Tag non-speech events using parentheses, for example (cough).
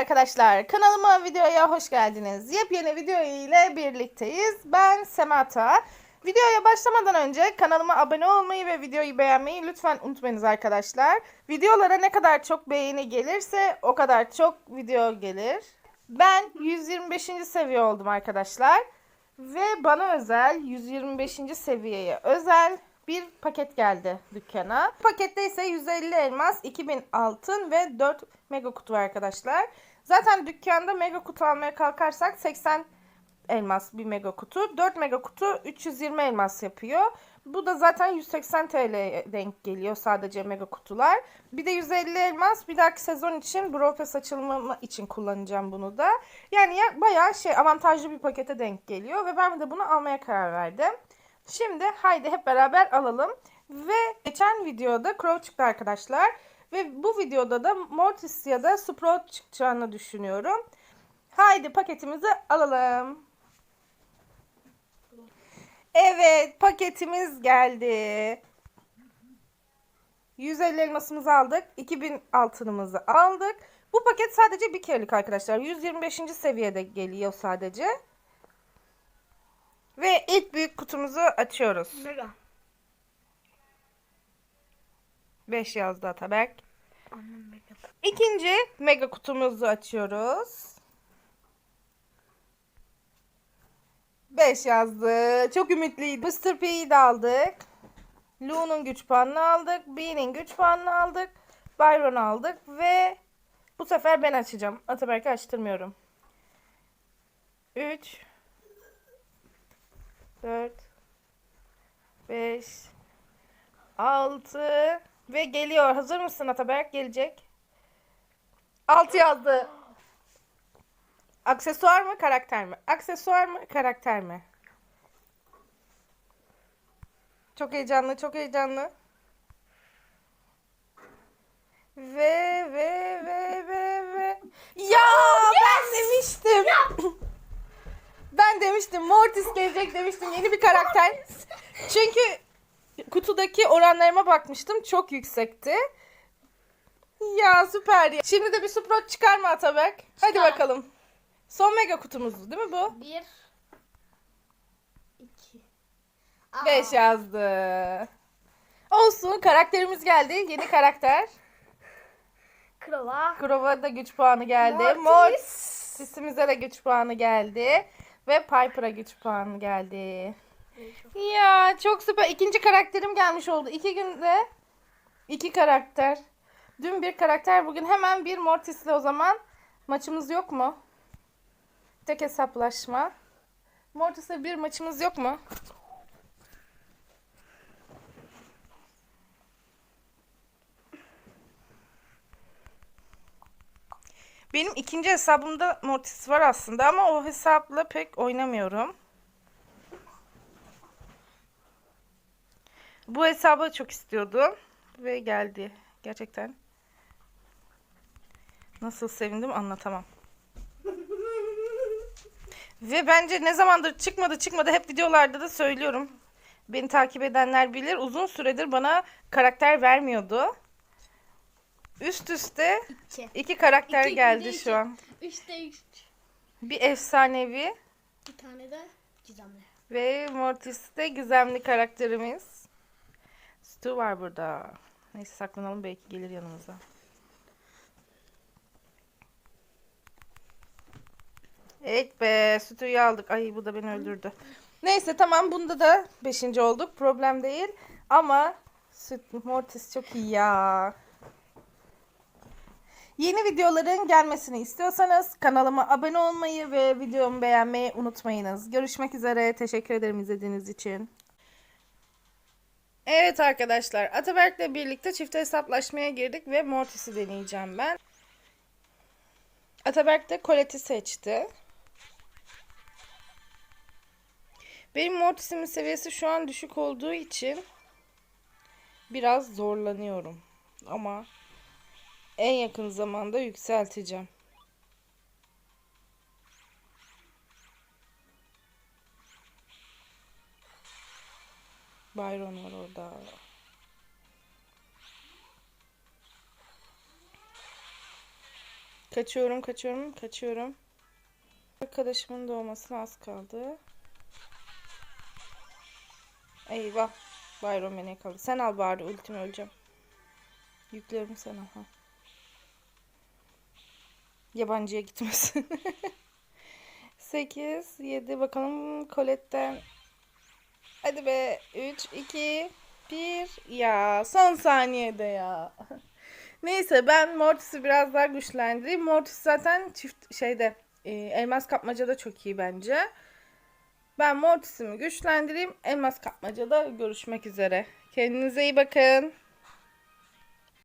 arkadaşlar. Kanalıma videoya hoş geldiniz. Yepyeni video ile birlikteyiz. Ben Semata. Videoya başlamadan önce kanalıma abone olmayı ve videoyu beğenmeyi lütfen unutmayınız arkadaşlar. Videolara ne kadar çok beğeni gelirse o kadar çok video gelir. Ben 125. seviye oldum arkadaşlar. Ve bana özel 125. seviyeye özel bir paket geldi dükkana. Pakette ise 150 elmas, 2000 altın ve 4 mega kutu arkadaşlar. Zaten dükkanda mega kutu almaya kalkarsak 80 elmas bir mega kutu. 4 mega kutu 320 elmas yapıyor. Bu da zaten 180 TL'ye denk geliyor sadece mega kutular. Bir de 150 elmas bir dahaki sezon için Pass açılımı için kullanacağım bunu da. Yani ya, bayağı şey avantajlı bir pakete denk geliyor ve ben de bunu almaya karar verdim. Şimdi haydi hep beraber alalım. Ve geçen videoda Crow çıktı arkadaşlar. Ve bu videoda da Mortis ya da Sprout çıkacağını düşünüyorum. Haydi paketimizi alalım. Evet paketimiz geldi. 150 elmasımızı aldık. 2000 altınımızı aldık. Bu paket sadece bir kerelik arkadaşlar. 125. seviyede geliyor sadece. Ve ilk büyük kutumuzu açıyoruz. Mega. 5 yazdı Ataberk. İkinci mega kutumuzu açıyoruz. 5 yazdı. Çok ümitliydim. Mr. P'yi de aldık. Lu'nun güç puanını aldık. B'nin güç puanını aldık. Byron aldık ve bu sefer ben açacağım. Ataberk'i açtırmıyorum. 3 4 5 6 ve geliyor. Hazır mısın Ataberk? Gelecek. 6 yazdı. Aksesuar mı karakter mi? Aksesuar mı karakter mi? Çok heyecanlı, çok heyecanlı. Ve ve ve ve ve ya ben demiştim. ben demiştim Mortis gelecek demiştim yeni bir karakter. Çünkü kutudaki oranlarıma bakmıştım çok yüksekti. Ya süper ya. Şimdi de bir Sprout çıkar mı Ataberk? Hadi Çıkar. bakalım. Son mega kutumuzdu değil mi bu? Bir. iki. 5 yazdı. Olsun karakterimiz geldi. Yeni karakter. Krova. Grova da güç puanı geldi. Mortis. Mortis'imize de güç puanı geldi. Ve Piper'a güç puanı geldi. Ya çok süper. İkinci karakterim gelmiş oldu. İki günde iki karakter. Dün bir karakter bugün hemen bir Mortis'le o zaman. Maçımız yok mu? Tek hesaplaşma. Mortis'le bir maçımız yok mu? Benim ikinci hesabımda Mortis var aslında ama o hesapla pek oynamıyorum. Bu hesabı çok istiyordum ve geldi. Gerçekten. Nasıl sevindim anlatamam. Ve bence ne zamandır çıkmadı çıkmadı hep videolarda da söylüyorum. Beni takip edenler bilir. Uzun süredir bana karakter vermiyordu. Üst üste İki. iki karakter İki, geldi iki, şu an. Üçte üç. Bir efsanevi Bir tane de gizemli. ve Mortis'te gizemli karakterimiz. Stu var burada. Neyse saklanalım belki gelir yanımıza. Evet be Stu'yu aldık. Ay bu da beni öldürdü. Neyse tamam bunda da 5. olduk. Problem değil. Ama Stu, Mortis çok iyi ya. Yeni videoların gelmesini istiyorsanız kanalıma abone olmayı ve videomu beğenmeyi unutmayınız. Görüşmek üzere. Teşekkür ederim izlediğiniz için. Evet arkadaşlar. Ataberk'le birlikte çift hesaplaşmaya girdik ve Mortis'i deneyeceğim ben. Ataberk de Colette'i seçti. Benim Mortis'imin seviyesi şu an düşük olduğu için biraz zorlanıyorum. Ama en yakın zamanda yükselteceğim. Byron var orada. Kaçıyorum, kaçıyorum, kaçıyorum. Arkadaşımın doğmasına az kaldı. Eyvah. Byron beni yakaladı. Sen al bari ultimi öleceğim. Yüklerim sen al. ha. Yabancıya gitmesin. (laughs) 8, 7 bakalım Colette'den. Hadi be. 3, 2, 1. Ya son saniyede ya. (laughs) Neyse ben Mortis'i biraz daha güçlendireyim. Mortis zaten çift şeyde e, elmas kapmacada çok iyi bence. Ben Mortis'imi güçlendireyim. Elmas kapmacada görüşmek üzere. Kendinize iyi bakın.